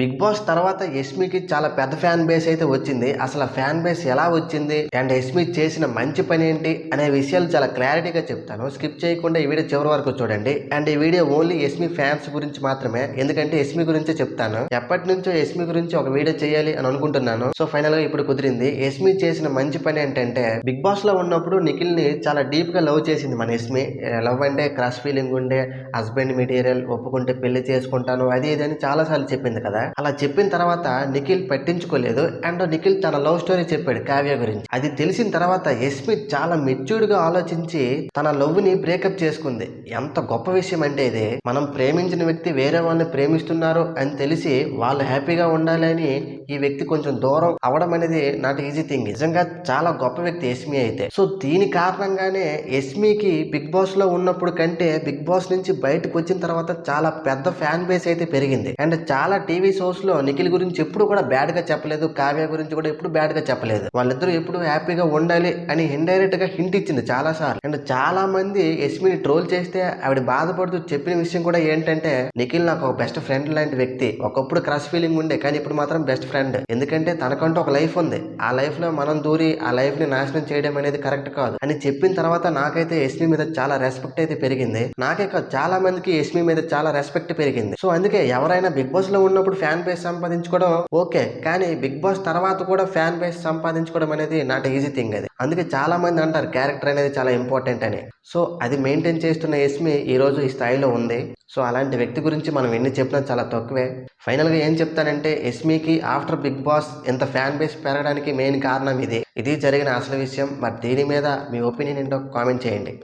Big boss తర్వాత యష్మికి చాలా పెద్ద ఫ్యాన్ బేస్ అయితే వచ్చింది. అసలు ఫ్యాన్ బేస్ ఎలా వచ్చింది? అండ్ యష్మి చేసిన మంచి పని ఏంటి? అనే విషయాలు చాలా క్లారిటీగా చెప్తాను. స్కిప్ చేయకుండా ఈ వీడియో చివరి వరకు చూడండి. అండ్ ఈ వీడియో ఓన్లీ యష్మి ఫ్యాన్స్ గురించి మాత్రమే. ఎందుకంటే యష్మి గురించి చెప్తాను. ఎప్పటి నుంచో యష్మి గురించి ఒక వీడియో చేయాలి అని అనుకుంటున్నాను. సో ఫైనల్గా ఇప్పుడు కుదిరింది. యష్మి చేసిన మంచి పని ఏంటంటే బిగ్ బాస్లో ఉన్నప్పుడు నిఖిల్ని చాలా డీప్గా లవ్ చేసింది మన యష్మి. లవ్ అంటే క్రాస్ ఫీలింగ్ ఉండే హస్బెండ్ మెటీరియల్ ఒప్పుకుంటే పెళ్ళి చేసుకుంటాను అది ఇది అని చాలా సార్లు చెప్పింది కదా. అలా చెప్పిన తర్వాత నిఖిల్ పట్టించుకోలేదు అండ్ నిఖిల్ తన లవ్ స్టోరీ చెప్పాడు కావ్య గురించి. అది తెలిసిన తర్వాత యస్మి చాలా మెచ్యూర్డ్గా ఆలోచించి తన లవ్ని బ్రేకప్ చేసుకుంది. ఎంత గొప్ప విషయం అంటే ఇది. మనం ప్రేమించిన వ్యక్తి వేరే వాళ్ళని ప్రేమిస్తున్నారు అని తెలిసి వాళ్ళు హ్యాపీగా ఉండాలని ఈ వ్యక్తి కొంచెం దూరం అవడం అనేది నాట్ ఈజీ థింగ్ నిజంగా చాలా గొప్ప వ్యక్తి ఎస్మి అయితే. సో దీని కారణంగానే ఎస్మికి బిగ్ బాస్లో ఉన్నప్పుడు కంటే బిగ్ బాస్ నుంచి బయటకు వచ్చిన తర్వాత చాలా పెద్ద ఫ్యాన్ బేస్ అయితే పెరిగింది. అండ్ చాలా టీవీ షోస్లో నిఖిల్ గురించి ఎప్పుడు కూడా బ్యాడ్గా చెప్పలేదు. కావ్య గురించి కూడా ఎప్పుడు బ్యాడ్గా చెప్పలేదు. వాళ్ళిద్దరూ ఎప్పుడు హ్యాపీగా ఉండాలి అని ఇండైరెక్ట్గా హింట్ ఇచ్చింది చాలా సార్లు. అండ్ చాలా మంది ఎస్మిని ట్రోల్ చేస్తే ఆవిడ బాధపడుతూ చెప్పిన విషయం కూడా ఏంటంటే నిఖిల్ నాకు ఒక బెస్ట్ ఫ్రెండ్ లాంటి వ్యక్తి. ఒకప్పుడు క్రష్ ఫీలింగ్ ఉండే కానీ ఇప్పుడు మాత్రం బెస్ట్ ఫ్రెండ్ ఎందుకంటే తనకంటూ ఒక లైఫ్ ఉంది. ఆ లైఫ్లో మనం దూరి ఆ లైఫ్ని నాశనం చేయడం అనేది కరెక్ట్ కాదు. అని చెప్పిన తర్వాత నాకైతే యస్మి మీద చాలా రెస్పెక్ట్ అయితే పెరిగింది. నాకే కాదు చాలా మందికి యస్మి మీద చాలా రెస్పెక్ట్ పెరిగింది. సో అందుకే ఎవరైనా బిగ్ బాస్లో ఉన్నప్పుడు ఫ్యాన్ బేస్ సంపాదించుకోవడం ఓకే. కానీ బిగ్ బాస్ తర్వాత కూడా ఫ్యాన్ బేస్ సంపాదించుకోవడం అనేది నాట్ ఈజీ థింగ్ అది. అందుకే చాలా మంది అంటారు క్యారెక్టర్ అనేది చాలా ఇంపార్టెంట్ అని. సో అది మెయింటైన్ చేస్తున్న ఎస్మి ఈ రోజు ఈ స్థాయిలో ఉంది. సో అలాంటి వ్యక్తి గురించి మనం ఎన్ని చెప్పినా చాలా తక్కువే. ఫైనల్గా ఏం చెప్తానంటే ఎస్మికి ఆఫ్టర్ బిగ్ బాస్ ఎంత ఫ్యాన్ బేస్ పెరగడానికి మెయిన్ కారణం ఇది. ఇది జరిగిన అసలు విషయం. మరి దీని మీద మీ ఒపీనియన్ ఏంటో కామెంట్ చేయండి.